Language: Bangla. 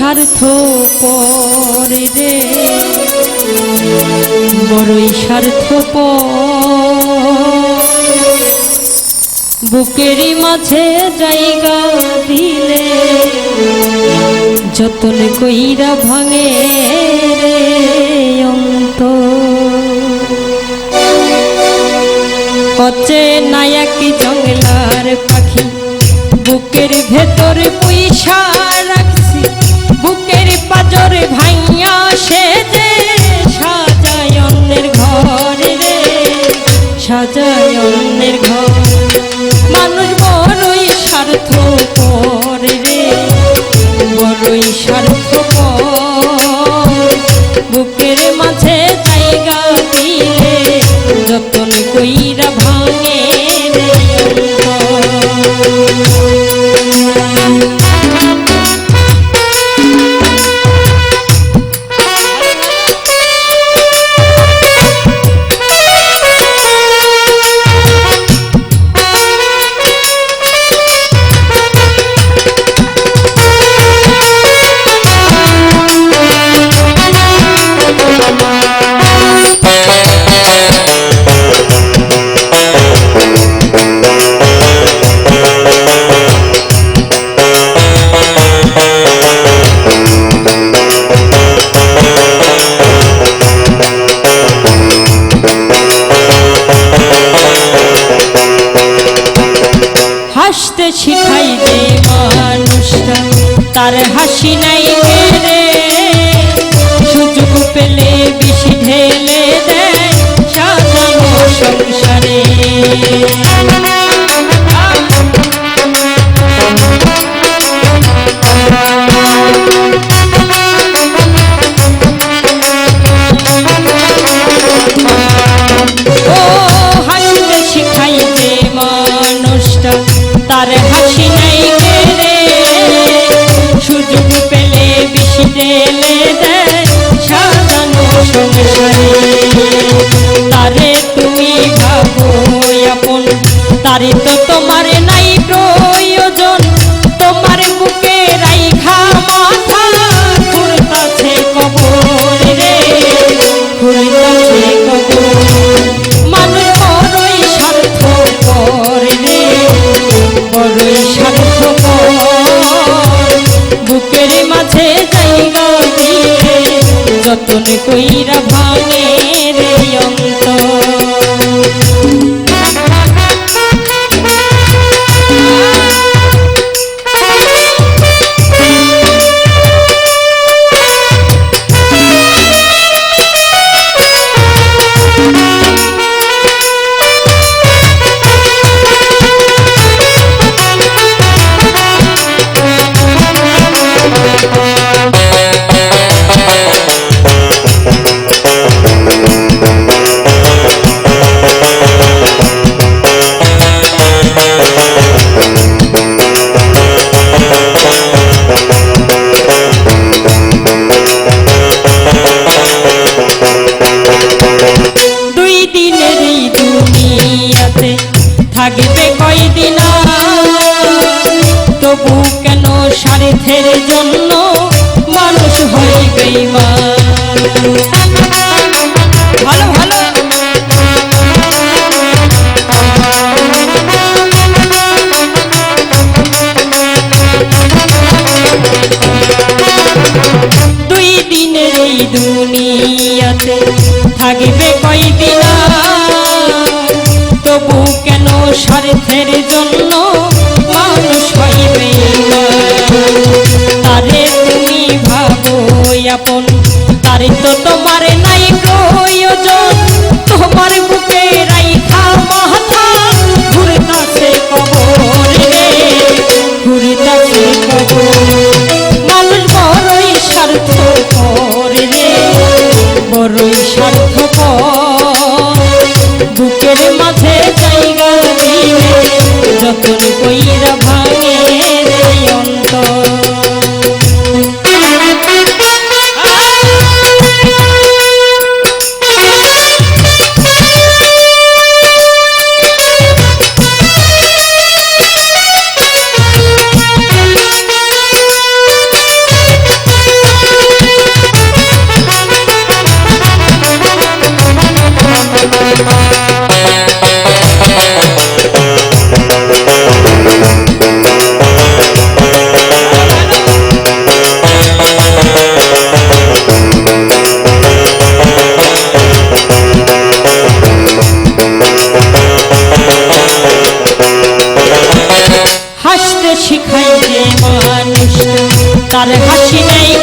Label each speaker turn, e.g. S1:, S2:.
S1: স্বার্থ পরে রে। বড়ই স্বার্থ বুকেরই মাঝে জায়গা দিলে যতন কইরা ভাঙে রে অন্ত পচে নায়াকি জঙ্গলার পাখি, বুকের ভেতরে পুইশার সে শিখাই যে মানুষটা। তার হাসি নাই রে সুযোগ পেলে বিষ ঢেলে দেয় সাজানো সংসারে। কাছে যাই গে যতন কইরা ভাঙে রে অঙ্গ স্বার্থের জন্য মানুষ হয় বেইমান থাকবে போயிரப்பா হাসি নেই।